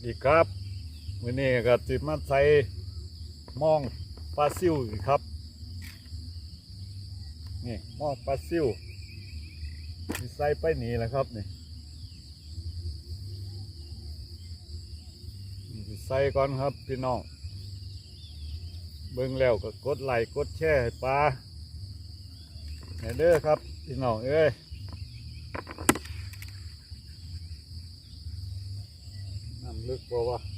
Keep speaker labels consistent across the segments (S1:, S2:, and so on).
S1: สดีครับวันนี้ก็จิมาใส่หมองปลาซิวครับนี่หมองปลาซิวมีใส่ไปหนีแหล้วครับนี่ใส่ก่อนครับพี่น้องเบิ่งแล้วก็กดไลค์กดแชร์ปลาแหนเด้อครับพี่น้องเอ้ย น้ำลึกบ่วะลึกบ่โอ้อีกตัวพี่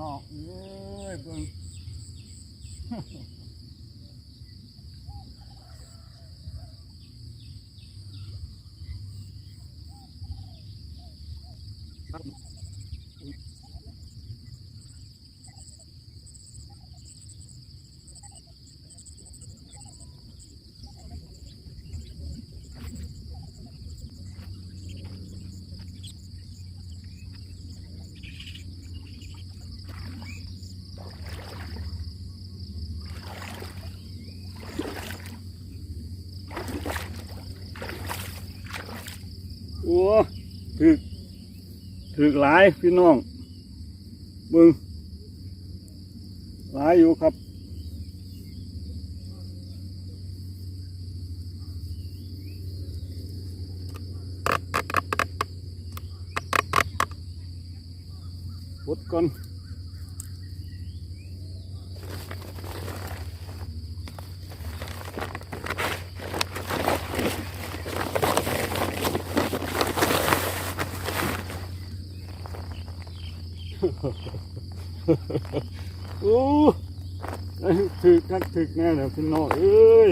S1: น้องเอ้ยเบิ่ง โอ้ถึกถึกหลายพี่น้องมึงหลายอยู่ครับพุดก่อน โอ้ถึกคักถึกแน่เลยพี่น้องเอ้ย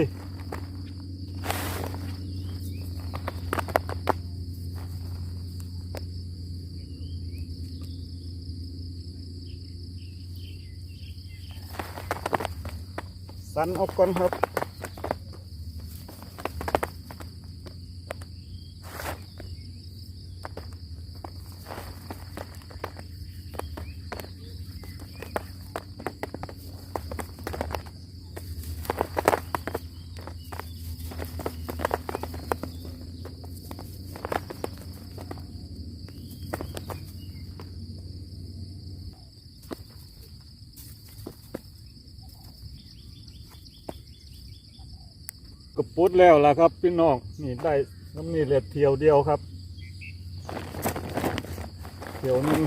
S1: สันออกก่อนครับ ก็ปุดแล้วล่ะครับ พี่น้องนี่ได้น้ำนี่เหลือเที่ยวเดียวครับเที่ยวหนึง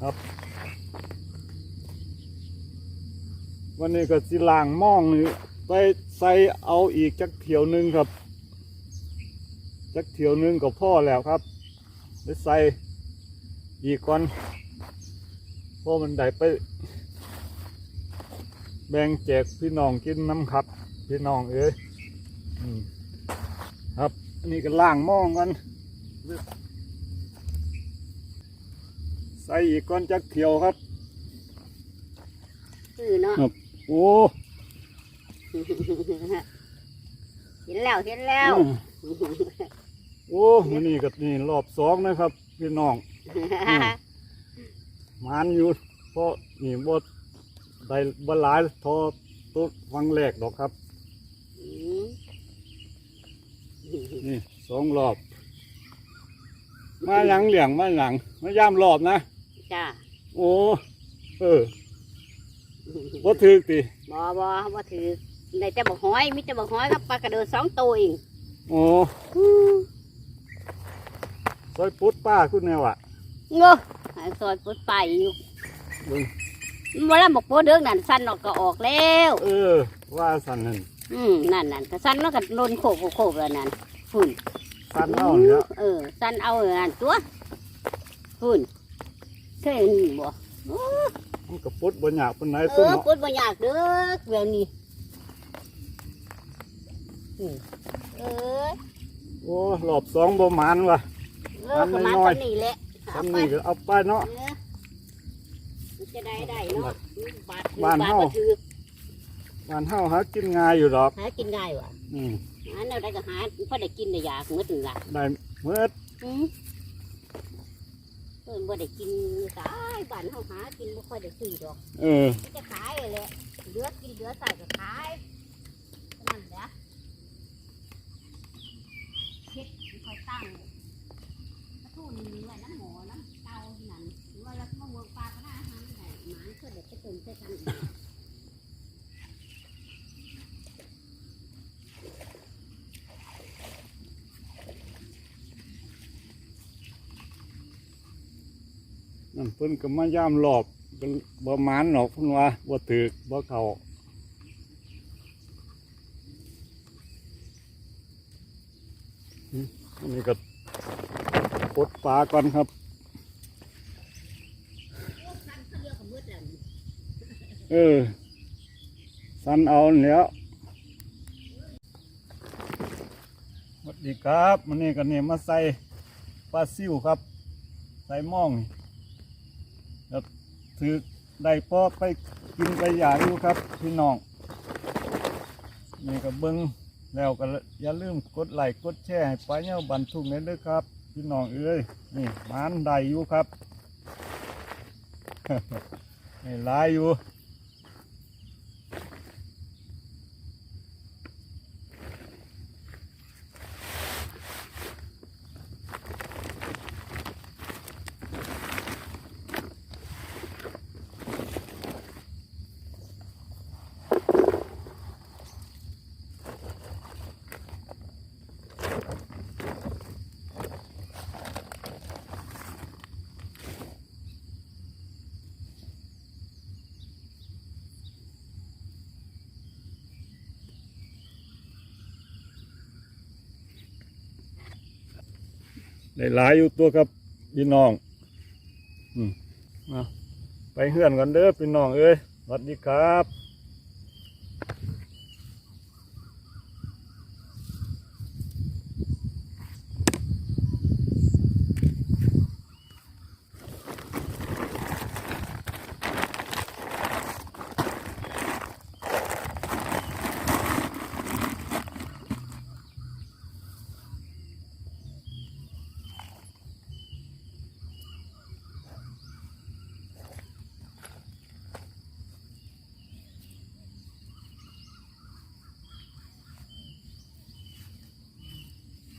S1: ครับวันนี้ก็สิล่างมองนี่ไปใส่เอาอีกจักเทียวหนึงครับ จักเทียวหนึงก็พ่อแล้วครับไปใส่อีกก่อน เพราะมันได้ไป แบ่งแจกพี่น้องกินน้ำครับ พี่น้องเอ้ยอืมครับอันนี้ก็ล่างหม้องกันใส่อีกก้อนจักเขียวครับ
S2: คือเนาะ
S1: โอ้
S2: เห็นแล้วเห็นแล้ว
S1: อืมโอ้มันนี่ก็นี่รอบสองนะครับ พี่น้อง หมันอยู่เพราะนี่บดได้บหลายทอตัวฟังแรกดอกครับ
S2: อืม
S1: นี่สองรอบ มาหลังเหลี่ยงมาหลังมาย่ามรอบนะ
S2: จ้า
S1: โอ้เออว่าถือติ
S2: บอบอว่าถือได้แต่บอกหอยมิแต่บอกหอยกับปลากระเดินสองตัวเอง
S1: โอ้ซอยปุดป้าคุณแนวอะ
S2: เงอะหา ซอยปุดไปอยู่
S1: เบิ่ง
S2: เวลาบอกโปเด้งนั่นสั้นออกก็ออกแล้ว
S1: เออ ว่าสันนั่น
S2: อืมนั่นนั่นก็สั้นแล้วก็โดนโขกโขกแล้วนั่นฝุ่น
S1: สันเล่าเนี่ย
S2: เออสั้นเอาอันตัวฝุ่นเคยนี่บ่โอ้
S1: มันก็ปุดบนหยาบปนไหน
S2: เอ
S1: ตัว
S2: อ
S1: เนาะ
S2: พูดบ่อยากเด้อเดี๋ยวนี้อืมเออ
S1: โอ้รอบสองบ่หมานว่ะ
S2: เออประมาณ
S1: น้อย
S2: ตอนนี้แหละ
S1: ทำนี่ก็เอาไปเนาะ
S2: เออมันจะได้ได้เนาะบาท
S1: บ้านเฮา
S2: บทก็คือ
S1: บ้านเฮาหากินง่ายอยู่ดอก
S2: หากินง่ายว่ะ
S1: อืม
S2: หาแนวใดก็หาพอได้กินได้อยากหมดนั่นล่ะ
S1: ได้เมื่อ
S2: อืมเพิ่นบ่ได้กินสายบ้านเฮาหากินบ่ค่อยได้ซื้อดอก
S1: เออ
S2: ก็จะขายเลยแหละเหลือกินเหลือใส่ก็ขายนั่นแหละเฮ็ดไม่ค่อยตั้ง กระทู้นี่ไว้น้ำหมอน้ำเตาที่นั่นหรือว่าเรามาเวิร์กปลาก็ได้อาหารได้หมาเพื่อเด็กไปเติมใส่กันอีก
S1: นั่นเพิ่นก็มาย่ามรอบก็บ่หมานหรอกเพิ่นว่าบ่ถึกบ่เข้าอืมอันนี้ก็ ปดปลาก่อนครับ
S2: เอ
S1: อ สันเอาแล้วสวัสดีครับมันนี้กันนี่มาใส่ปลาซิวครับ ใส่ม่องแล้วถือได้พอไปกินไปอยากอยู่ครับ พี่น้อง นี่ก็เบิ้งแล้วก็อย่าลืมกดไลค์กดแชร์ให้ไปเน่าบันทุกเนี้ด้วยครับ พี่น้องเอ้ยนี่มันได้อยู่ครับ นี่ลายอยู่ ได้หลายอยู่ตัวครับพี่น้องอืมไปเฮือนกันเด้อพี่น้องเอ้ยสวัสดีครับ